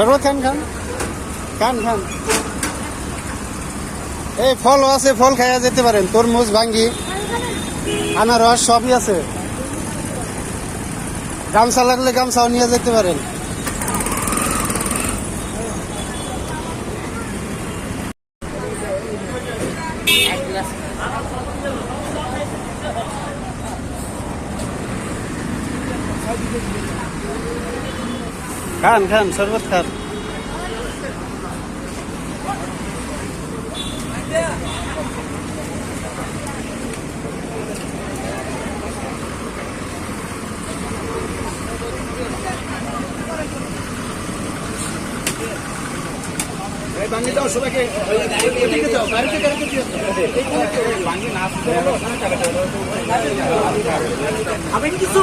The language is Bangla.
শরবত খান খান। খান খান। এই ফলও আছে, ফল খাইয়া যেতে পারেন। তরমুজ, ভাঙ্গি, আনারস, সবই আছে। গামছা লাগলে গামছাও নিয়ে যেতে পারেন। খান খান, শরবত খান। বাঙ্গি দাও সবাইকে ওদিকে যাও গাড়িতে গাড়িতে দিও বাঙ্গি না আমি কিছু